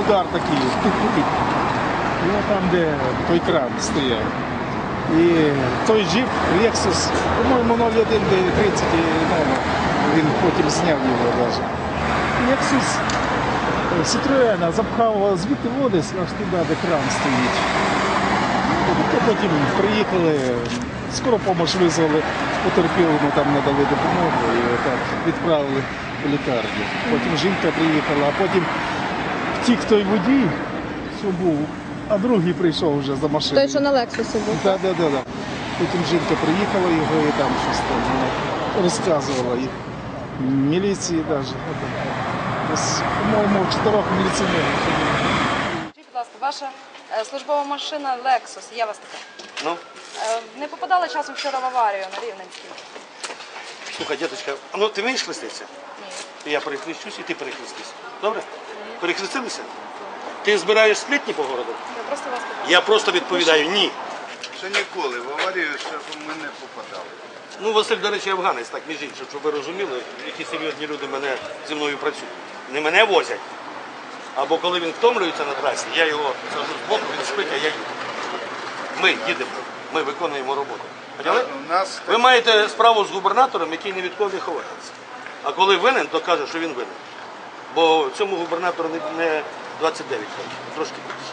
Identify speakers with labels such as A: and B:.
A: удар такий, тук-тук. Ну там, де той кран стояв. І той джип Lexus, по-моєму, 01 де 30 і номер. Він потім зняв його навіть. Lexus е, Citroёn запхав звідти води аж туди, де кран стоїть. Ну, Потім приїхали, скоро помощь визвали, потерпілому там надали допомогу і отак відправили в лікарню. Потім жінка приїхала, а потім втік той водій, що був, а другий прийшов вже за машиною.
B: Той, що на Лексусі був.
A: Так, так, так. Потім жінка приїхала його і там щось там вона розказувала. І міліції навіть. Ось, по-моєму, чотирьох міліціонерів.
C: Скажіть, будь ласка, ваша е, службова машина Lexus, є у вас така?
D: Ну,
C: Е, Не попадали часом вчора в аварію на Рівненській?
D: слухай, діточка, а ну ти вмієш хреститися?
C: Ні.
D: Я перехрещусь і ти перехрестись. Добре? Перехрестилися? Ти збираєш сплітні по городу?
C: Я просто вас питаю.
D: Я просто відповідаю ні.
E: Ще ніколи в аварію ще ми не попадали.
D: Ну, Василь, до речі, афганець, так між іншим, щоб ви розуміли, які серйозні люди мене зі мною працюють. Не мене возять. Або коли він втомлюється на трасі, я його сажу з боку, він спить, а я їду. Ми їдемо, ми виконуємо роботу. Поняли?
E: У нас
D: Ви маєте справу з губернатором, який ні від кого не ховається. А коли винен, то каже, що він винен. Бо цьому губернатору не- не 29 років, трошки більше.